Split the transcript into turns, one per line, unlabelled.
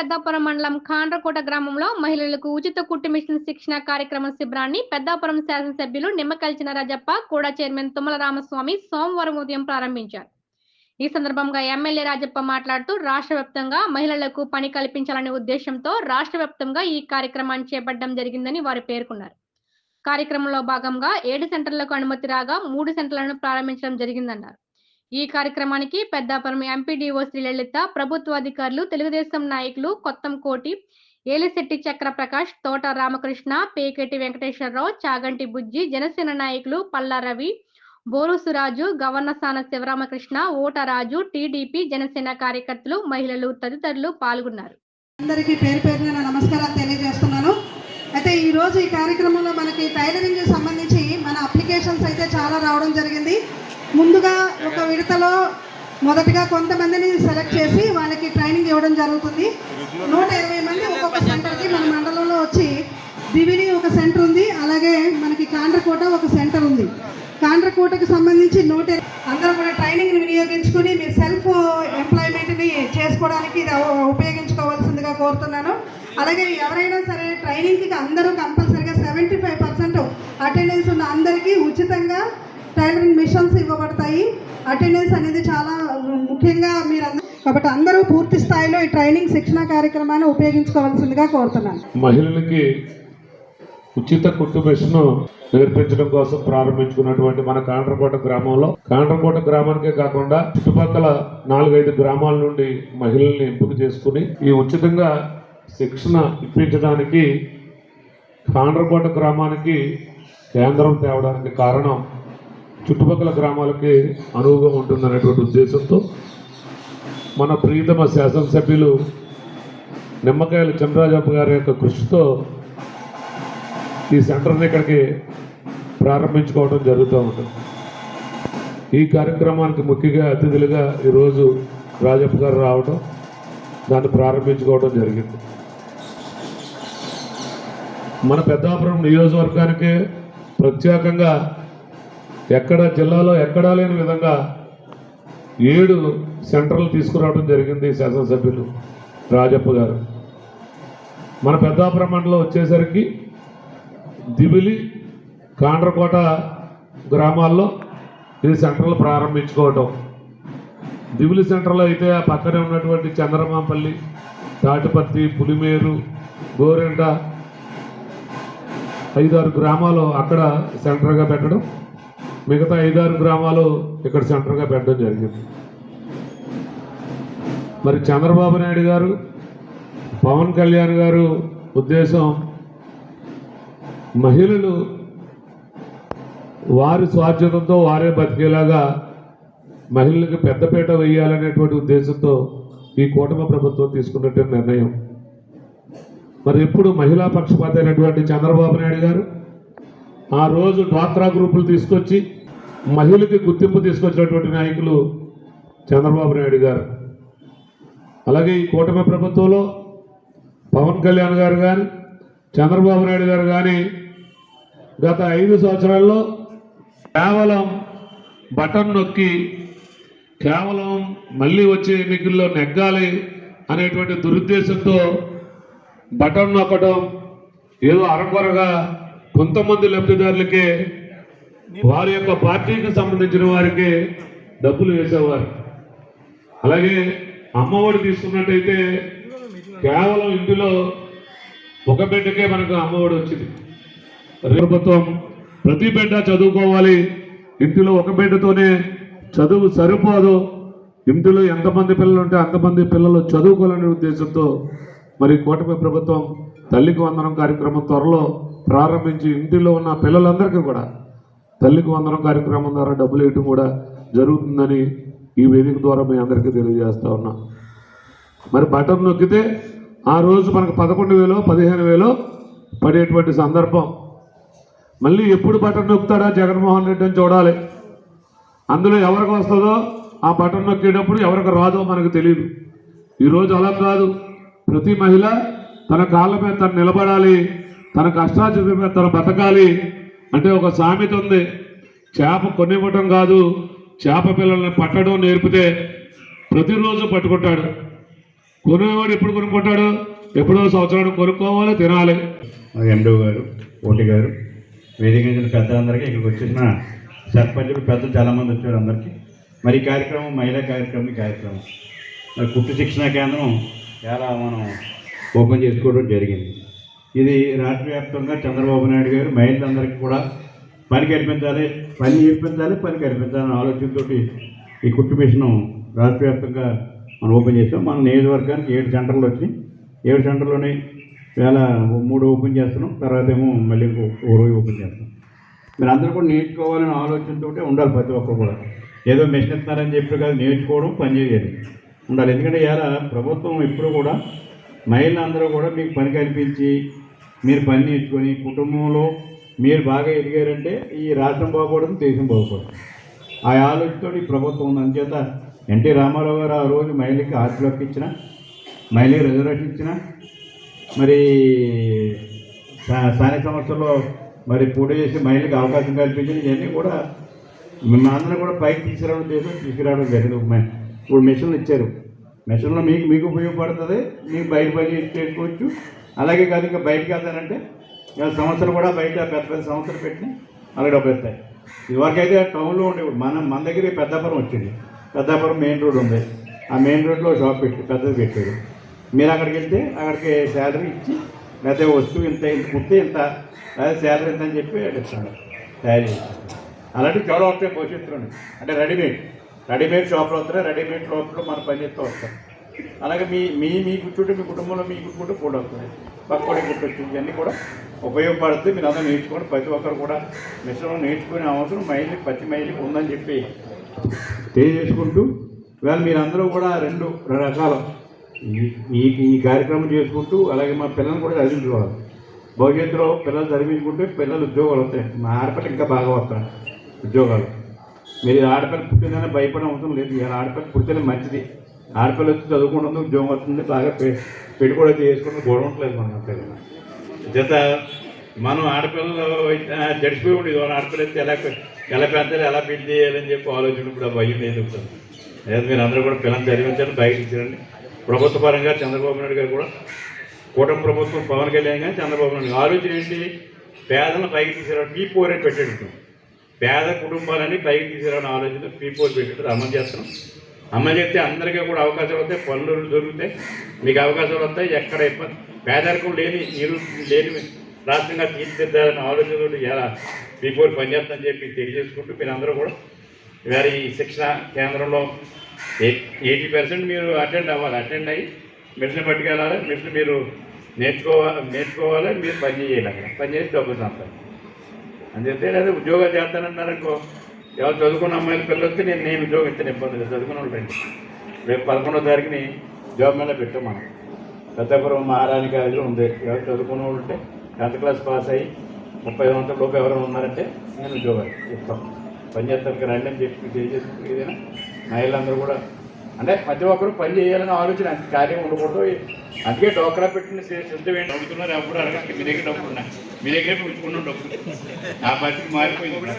పెద్దాపురం మండలం ఖాండ్రకోట గ్రామంలో మహిళలకు ఉచిత కుట్టు మిషన్ శిక్షణ కార్యక్రమం శిబిరాన్ని పెద్దాపురం శాసనసభ్యులు నిమ్మకల్చిన రాజప్ప కూడా చైర్మన్ తుమ్మల రామస్వామి సోమవారం ఉదయం ప్రారంభించారు. ఈ సందర్భంగా ఎమ్మెల్యే రాజప్ప మాట్లాడుతూ రాష్ట్ర వ్యాప్తంగా మహిళలకు పని కల్పించాలనే ఉద్దేశంతో రాష్ట్ర వ్యాప్తంగా ఈ కార్యక్రమాన్ని చేపట్టడం జరిగిందని వారు పేర్కొన్నారు. కార్యక్రమంలో భాగంగా ఏడు సెంటర్లకు అనుమతి రాగా మూడు సెంటర్లను ప్రారంభించడం జరిగిందన్నారు. ఈ కార్యక్రమానికి పెద్దాపురం ఎంపీడీఓ శ్రీలలిత ప్రభుత్వ అధికారులు తెలుగుదేశం నాయకులు కొత్తంకోటి ఏలిశెట్టి చక్ర ప్రకాష్ తోట రామకృష్ణ పేకెటి వెంకటేశ్వరరావు చాగంటి బుజ్జి జనసేన నాయకులు పల్లా రవి బోరుసురాజు గవర్నసాన శివరామకృష్ణ ఓటరాజు టీడీపీ జనసేన కార్యకర్తలు మహిళలు తదితరులు పాల్గొన్నారు.
అందరికీ పేరు పేరున నమస్కారాలు తెలియజేస్తున్నాను. అయితే ఈ రోజు ఈ కార్యక్రమంలో మనకి టైలరింగ్ సంబంధించి మన అప్లికేషన్స్ అయితే చాలా రావడం జరిగింది. ముందుగా ఒక విడతలో మొదటగా కొంతమందిని సెలెక్ట్ చేసి వాళ్ళకి ట్రైనింగ్ ఇవ్వడం జరుగుతుంది. నూట ఇరవై మంది ఒక్కొక్క సెంటర్కి మన మండలంలో వచ్చి దివిడి ఒక సెంటర్ ఉంది అలాగే మనకి కాండ్రకోట ఒక సెంటర్ ఉంది. కాండ్రకోటకు సంబంధించి నూట అందరూ కూడా ట్రైనింగ్ని వినియోగించుకుని మీ సెల్ఫ్ ఎంప్లాయ్మెంట్ని చేసుకోవడానికి ఇది ఉపయోగించుకోవాల్సిందిగా కోరుతున్నాను. అలాగే ఎవరైనా సరే ట్రైనింగ్కి అందరూ కంపల్సరీగా సెవెంటీ ఫైవ్ పర్సెంట్ అటెండెన్స్ ఉన్న అందరికీ ఉచితంగా టైలరింగ్ మిషన్స్ ఇవ్వబడతాయి. అటెండెన్స్ అనేది చాలా ముఖ్యంగా మీరు కాబట్టి అందరూ పూర్తి స్థాయిలో ఈ ట్రైనింగ్ శిక్షణ కార్యక్రమాన్ని ఉపయోగించుకోవాల్సిందిగా కోరుతున్నాను.
మహిళలకి ఉచిత కుట్టు మిషన్ నేర్పించడం కోసం ప్రారంభించుకున్నటువంటి మన కాండ్రకోట గ్రామంలో. కాండ్రకోట గ్రామానికే కాకుండా చుట్టుపక్కల నాలుగైదు గ్రామాల నుండి మహిళల్ని ఎంపిక చేసుకుని ఈ ఉచితంగా శిక్షణ ఇప్పించడానికి కాండ్రకోట గ్రామానికి కేంద్రం తేవడానికి కారణం చుట్టుపక్కల గ్రామాలకి అనువుగా ఉంటుందనేటువంటి ఉద్దేశంతో మన ప్రియతమ శాసనసభ్యులు నిమ్మకాయల చంద్రరాజప్ప గారి యొక్క కృషితో ఈ సెంటర్ని ఇక్కడికి ప్రారంభించుకోవడం జరుగుతూ ఉంటుంది. ఈ కార్యక్రమానికి ముఖ్యంగా అతిథులుగా ఈరోజు రాజప్ప గారు రావడం దాన్ని ప్రారంభించుకోవడం జరిగింది. మన పెద్దాపురం నియోజకవర్గానికి ప్రత్యేకంగా ఎక్కడ జిల్లాలో ఎక్కడా లేని విధంగా ఏడు సెంటర్లు తీసుకురావడం జరిగింది శాసనసభ్యులు రాజప్ప గారు. మన పెద్దాపురం మండలం వచ్చేసరికి దివిలి కాండ్రకోట గ్రామాల్లో ఇది సెంటర్లు ప్రారంభించుకోవటం. దివిలి సెంటర్లో అయితే ఆ పక్కనే ఉన్నటువంటి చంద్రమాంపల్లి తాటిపత్తి పులిమేరు గోరెండ ఐదారు గ్రామాలు అక్కడ సెంటర్గా పెట్టడం మిగతా ఐదారు గ్రామాలు ఇక్కడ సెంటర్గా పెట్టడం జరిగింది. మరి చంద్రబాబు నాయుడు గారు పవన్ కళ్యాణ్ గారు ఉద్దేశం మహిళలు వారి స్వాధ్యతంతో వారే బతికేలాగా మహిళలకు పెద్దపీట వేయాలనేటువంటి ఉద్దేశంతో ఈ కూటమి ప్రభుత్వం తీసుకున్నటువంటి నిర్ణయం. మరి ఎప్పుడు మహిళా పక్షపాత అయినటువంటి చంద్రబాబు నాయుడు గారు ఆ రోజు డ్వాక్రా గ్రూపులు తీసుకొచ్చి మహిళకి గుర్తింపు తీసుకొచ్చినటువంటి నాయకులు చంద్రబాబు నాయుడు గారు. అలాగే ఈ కూటమి ప్రభుత్వంలో పవన్ కళ్యాణ్ గారు కానీ చంద్రబాబు నాయుడు గారు కానీ గత ఐదు సంవత్సరాల్లో కేవలం బటన్ నొక్కి కేవలం మళ్ళీ వచ్చే ఎన్నికల్లో నెగ్గాలి అనేటువంటి దురుద్దేశంతో బటన్ నొక్కడం ఏదో అరకొరగా కొంతమంది లబ్ధిదారులకే వారి యొక్క పార్టీకి సంబంధించిన వారికి డబ్బులు వేసేవారు. అలాగే అమ్మఒడి తీసుకున్నట్టయితే కేవలం ఇంటిలో ఒక బిడ్డకే మనకు అమ్మఒడి వచ్చింది. ప్రభుత్వం ప్రతి బిడ్డ చదువుకోవాలి. ఇంటిలో ఒక బిడ్డతోనే చదువు సరిపోదు. ఇంటిలో ఎంతమంది పిల్లలు ఉంటే అంతమంది పిల్లలు చదువుకోవాలనే ఉద్దేశంతో మరి కూటమి ప్రభుత్వం తల్లికి వందనం కార్యక్రమం త్వరలో ప్రారంభించి ఇంటిలో ఉన్న పిల్లలందరికీ కూడా తల్లికి వందనం కార్యక్రమం ద్వారా డబ్బులు వేయటం కూడా జరుగుతుందని ఈ వేదిక ద్వారా మీ అందరికీ తెలియజేస్తా ఉన్నా. మరి బటన్ నొక్కితే ఆ రోజు మనకు పదకొండు వేలో పదిహేను వేలో పడేటువంటి సందర్భం. మళ్ళీ ఎప్పుడు బటన్ నొక్కుతాడా జగన్మోహన్ రెడ్డి అని చూడాలి. అందులో ఎవరికి వస్తుందో ఆ బటన్ నొక్కేటప్పుడు ఎవరికి రాదో మనకు తెలియదు ఈరోజు అలా కాదు. ప్రతి మహిళ తన కాళ్ళ మీద తను నిలబడాలి. తన కష్టార్జిత మీద తను బతకాలి అంటే ఒక సామెత ఉంది. చేప కొనివ్వటం కాదు చేప పిల్లల్ని పట్టడం నేర్పితే ప్రతిరోజు పట్టుకుంటాడు. కొనేవాడు ఎప్పుడు కొనుక్కుంటాడు? ఎప్పుడో సంవత్సరానికి కొనుక్కోవాలి తినాలి.
ఎండో గారు ఓటి గారు వేదిక పెద్దలందరికీ ఇక్కడికి వచ్చేసిన సర్పంచులు పెద్దలు చాలామంది వచ్చారు అందరికీ. మరి కార్యక్రమం మహిళా కార్యక్రమం ఈ కార్యక్రమం. మరి కుట్టు శిక్షణ కేంద్రం చాలా మనం ఓపెన్ చేసుకోవడం జరిగింది. ఇది రాష్ట్ర వ్యాప్తంగా చంద్రబాబు నాయుడు గారు మహిళలందరికీ కూడా పని కనిపించాలి పని నేర్పించాలి పని కనిపించాలని ఆలోచనతోటి ఈ కుట్టు మిషన్ రాష్ట్ర వ్యాప్తంగా మనం ఓపెన్ చేసాం మన నియోజకవర్గానికి ఏడు సెంటర్లు వచ్చినాయి. ఏడు సెంటర్లోనే వేళ మూడు ఓపెన్ చేస్తున్నాం. తర్వాత ఏమో మళ్ళీ ఇంకో ఓ రోజు ఓపెన్ చేస్తాం. మీరు అందరూ కూడా నేర్చుకోవాలనే ఆలోచనతో ఉండాలి ప్రతి ఒక్కరు కూడా. ఏదో మెషిన్ ఇస్తారని చెప్పి కాదు నేర్చుకోవడం పని చేయాలి. ఉండాలి. ఎందుకంటే ఇలా ప్రభుత్వం ఎప్పుడు కూడా మహిళలందరూ కూడా మీకు పని కల్పించి మీరు పని నేర్చుకొని కుటుంబంలో మీరు బాగా ఎదిగారంటే ఈ రాష్ట్రం బాగుపడదు దేశం బాగుపడదు. ఆ ఆలోచనతో ఈ ప్రభుత్వం ఉంది. అంచేత ఎన్టీ రామారావు గారు ఆ రోజు మహిళకి ఆర్టీలోకి ఇచ్చిన మహిళకి రిజర్వేషన్ ఇచ్చిన మరి స్థా- స్థానిక సంస్థల్లో మరి పోటీ చేసి మహిళకి అవకాశం కల్పించిన ఇవన్నీ కూడా మనందరం కూడా పైకి తీసుకురావడం చేసి తీసుకురావడం జరిగింది. ఇప్పుడు మిషన్లు ఇచ్చారు. మిషన్లో మీకు మీకు ఉపయోగపడుతుంది మీకు బయట పని చేసుకోవచ్చు అలాగే కాదు ఇంకా బయటకు వెళ్తానంటే ఇలా సంవత్సరం కూడా బయట పెద్ద పెద్ద సంవత్సరం పెట్టి అలాగే డబ్బు పెడతాయి ఇదివరకైతే టౌన్లో ఉండేవి మన మన దగ్గర పెద్దాపురం వచ్చింది. పెద్దాపురం మెయిన్ రోడ్ ఉంది. ఆ మెయిన్ రోడ్లో షాప్ పెట్టి పెద్దది పెట్టాడు మీరు అక్కడికి వెళ్తే అక్కడికి శాలరీ ఇచ్చి లేకపోతే వస్తువు ఇంత ఇంత కుట్టే ఇంత లేదా శాలరీ ఇంత అని చెప్పి ఇస్తాడు. తయారు చేసి అలాంటివి చాలా వస్తాయి భవిష్యత్తులో అంటే రెడీమేడ్. రెడీమేడ్ షాప్లో వస్తాయి. రెడీమేడ్ షాప్లో మన పని చేస్తూ వస్తాం అలాగే మీ మీ మీ కూర్చుంటే మీ కుటుంబంలో మీ కూర్చుంటే కూడా వస్తుంది. పక్కడి కుట్టొచ్చు ఇవన్నీ కూడా ఉపయోగపడుతుంది మీరు అందరూ నేర్చుకోండి. ప్రతి ఒక్కరు కూడా మిశ్రమం నేర్చుకునే అవసరం. మహిళకి ప్రతి మహిళకి ఉందని చెప్పి తెలియజేసుకుంటూ ఇవాళ మీరందరూ కూడా రెండు రకాల ఈ- ఈ కార్యక్రమం చేసుకుంటూ అలాగే మా పిల్లల్ని కూడా చదివించుకోవాలి. భవిష్యత్తులో పిల్లలు చదివించుకుంటే పిల్లలు ఉద్యోగాలు వస్తాయి. మా ఆడపిల్ల ఇంకా బాగా వస్తాయి ఉద్యోగాలు. మీరు ఆడపిల్ల పుట్టిందనే భయపడే అవసరం లేదు. ఆడపిల్ల పుట్టిన మంచిది. ఆడపిల్ల వచ్చి చదువుకుంటుంది ఉద్యోగం వస్తుంది బాగా పె పెళ్ళి కూడా చేసుకుంటే గొడవ ఉండలేదు మన పిల్లలు జత మనం ఆడపిల్లలు అయితే ఉండేది వాళ్ళ ఆడపిల్ల ఎలా పె- ఎలా పెంచాలి ఎలా పెళ్ళి చేయాలని చెప్పి ఆలోచన ఇప్పుడు ఆ భయం లేదు లేదు మీరు అందరూ కూడా పిల్లల్ని చదివించండి బయట ఇచ్చారండి ప్రభుత్వ పరంగా చంద్రబాబు నాయుడు గారు కూడా కూటమి ప్రభుత్వం పవన్ కళ్యాణ్ కానీ చంద్రబాబు నాయుడు ఆలోచన ఏంటి? పేదలను పైకి తీసుకురావడం పీ ఫోర్ అని పెట్టాడు పేద కుటుంబాలని పైకి తీసుకురావడం ఆలోచన పీ ఫోర్ పెట్టాడు అమలు చేస్తున్నాం. అమ్మ చెప్తే అందరికీ కూడా అవకాశాలు వస్తాయి పనులు దొరుకుతాయి. మీకు అవకాశాలు వస్తాయి ఎక్కడ ఇబ్బంది పేదరికం లేని నిరు లేని రాష్ట్రంగా తీర్చిదిద్దాలని ఆలోచనలు ఎలా పీ పనిచేస్తుందని చెప్పి తెలియజేసుకుంటూ మీరు అందరూ కూడా వేరే ఈ శిక్షణ కేంద్రంలో ఎయిటీ పర్సెంట్ మీరు అటెండ్ అవ్వాలి అటెండ్ అయ్యి మిషన్ పట్టుకెళ్ళాలి మిషన్ మీరు నేర్చుకోవాలి నేర్చుకోవాలి మీరు పని చేయాలి అక్కడ. పని చేసి డబ్బులు సంపాదించాలి. అని చెప్తే లేదా ఉద్యోగాలు చేస్తానన్నారనుకో ఎవరు చదువుకున్న అమ్మాయిల పిల్లలు వస్తే నేను నేను ఉద్యోగం ఇచ్చిన ఇబ్బంది లేదు. చదువుకున్న వాళ్ళు రండి. రేపు పదకొండో తారీఖుని జాబ్ మీద పెట్టాం మనం. పెద్దపురం మహారాణి కాలేజీలో ఉంది. ఎవరు చదువుకున్న వాళ్ళు ఉంటే టెన్త్ క్లాస్ పాస్ అయ్యి ముప్పై సంవత్సరాల లోపు ఎవరైనా ఉన్నారంటే నేను ఉద్యోగాలు ఇస్తాం. పనిచేస్తానికి రండి అని చెప్పి తెలియజేసుకుంటే ఏదైనా మహిళలందరూ కూడా అంటే ప్రతి ఒక్కరు పని చేయాలని ఆలోచన అంత కార్యం ఉండకూడదు. అందుకే డోకరా పెట్టిన సిద్ధం ఏంటి అడుగుతున్నారు ఎప్పుడు అడగండి మీ దగ్గర డబ్బులు ఉన్నాయి. మీ దగ్గర ఉంచుకున్న డబ్బులు. ఆ పరిస్థితి మారిపోయింది.